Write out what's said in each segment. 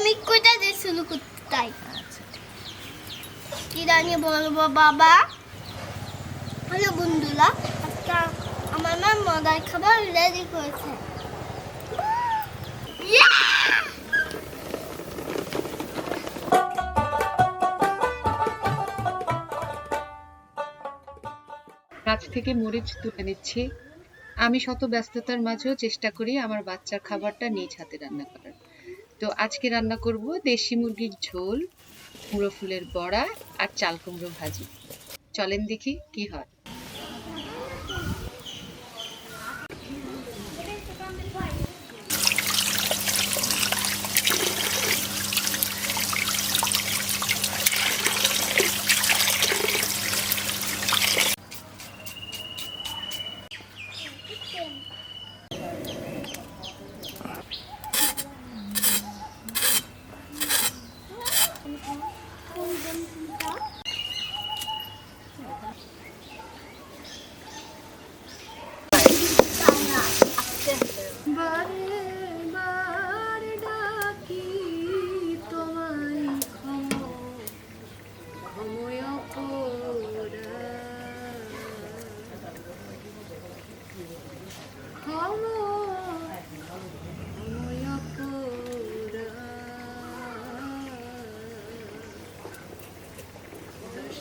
আমি কোথা দিয়ে শুরু করতে চাই। আচ্ছা। কি জানি বলব বাবা? হ্যালো বন্ধুরা আজকে আমার মা মজার খাবার রেডি করেছে। গাছ থেকে মরিচ তুলে নিচ্ছি। আমি শত ব্যস্ততার মাঝেও চেষ্টা করি আমার বাচ্চার খাবারটা নিজ হাতে রান্না করার। তো আজকে রান্না করব দেশি মুরগির ঝোল, কুমড়ো ফুলের বড়া আর চাল কুমড়ো ভাজি। চলেন দেখি কি হয়।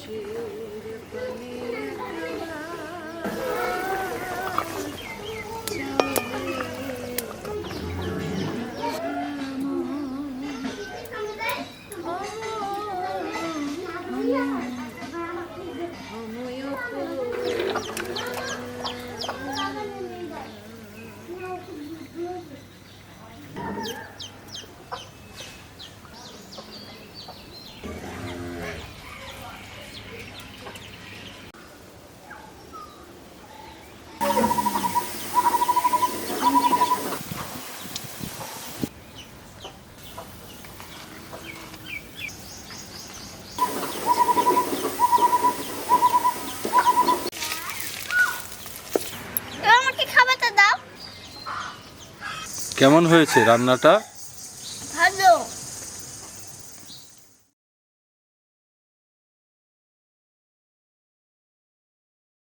you. দাও। কেমন হয়েছে রান্নাটা?